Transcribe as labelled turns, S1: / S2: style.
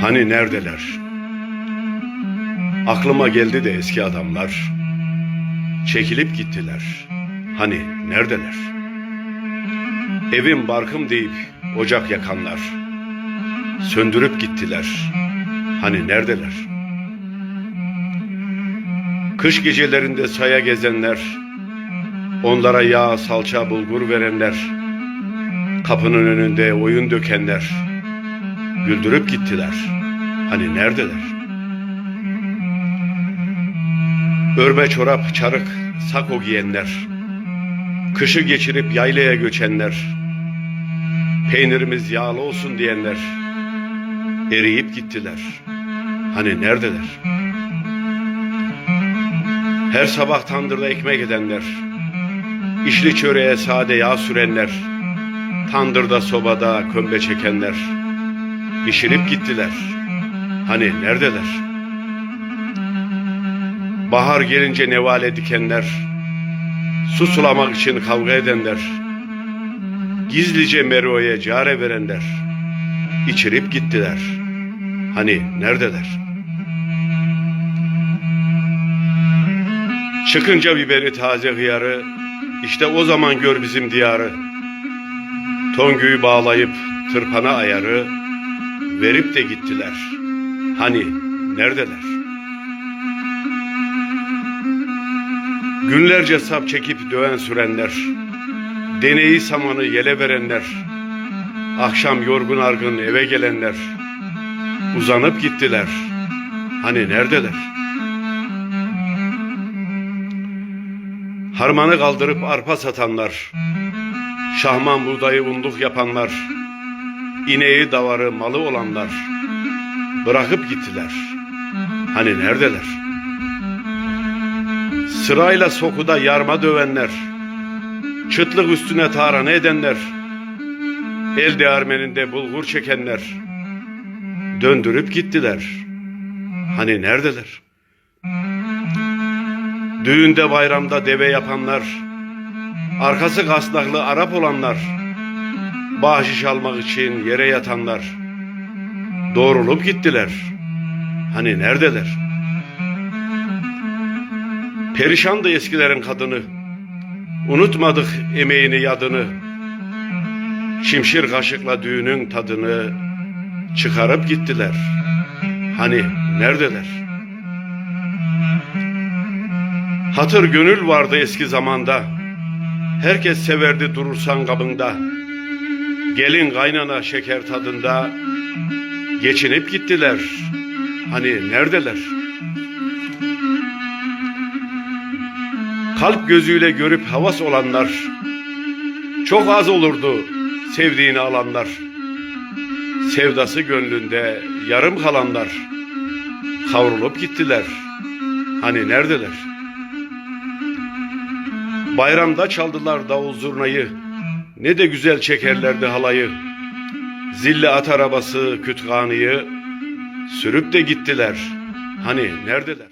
S1: Hani neredeler? Aklıma geldi de eski adamlar. Çekilip gittiler. Hani neredeler? Evim barkım deyip ocak yakanlar. Söndürüp gittiler. Hani neredeler? Kış gecelerinde saya gezenler, onlara yağ, salça, bulgur verenler, kapının önünde oyun dökenler, güldürüp gittiler. Hani neredeler? Örme çorap, çarık, sako giyenler, kışı geçirip yaylaya göçenler, peynirimiz yağlı olsun diyenler, eriyip gittiler. Hani neredeler? Her sabah tandırda ekmek edenler, işli çöreğe sade yağ sürenler, tandırda sobada kömbe çekenler, pişirip gittiler. Hani neredeler? Bahar gelince nevale dikenler, su sulamak için kavga edenler, gizlice Mero'ya care verenler, içirip gittiler. Hani neredeler? Çıkınca biberi taze hıyarı, işte o zaman gör bizim diyarı. Tongüyü bağlayıp tırpana ayarı, verip de gittiler. Hani neredeler? Günlerce sap çekip döven sürenler, deneyi samanı yele verenler, akşam yorgun argın eve gelenler, uzanıp gittiler. Hani neredeler? Harmanı kaldırıp arpa satanlar, şahman buğdayı unduk yapanlar, ineği davarı malı olanlar, bırakıp gittiler. Hani neredeler? Sırayla sokuda yarma dövenler, çıtlık üstüne tarhana edenler, el değirmeninde bulgur çekenler, döndürüp gittiler. Hani neredeler? Düğünde bayramda deve yapanlar, arkası kasnaklı Arap olanlar, bahşiş almak için yere yatanlar, doğrulup gittiler. Hani neredeler? Perişandı eskilerin kadını, unutmadık emeğini yadını, şimşir kaşıkla düğünün tadını çıkarıp gittiler. Hani neredeler? Hatır gönül vardı eski zamanda. Herkes severdi durursan kabında. Gelin kaynana şeker tadında. Geçinip gittiler. Hani neredeler? Kalp gözüyle görüp havas olanlar. Çok az olurdu sevdiğini alanlar. Sevdası gönlünde yarım kalanlar. Kavrulup gittiler. Hani neredeler? Bayramda çaldılar davul zurnayı. Ne de güzel çekerlerdi halayı. Zilli at arabası kütkanıyı sürüp de gittiler. Hani neredeler?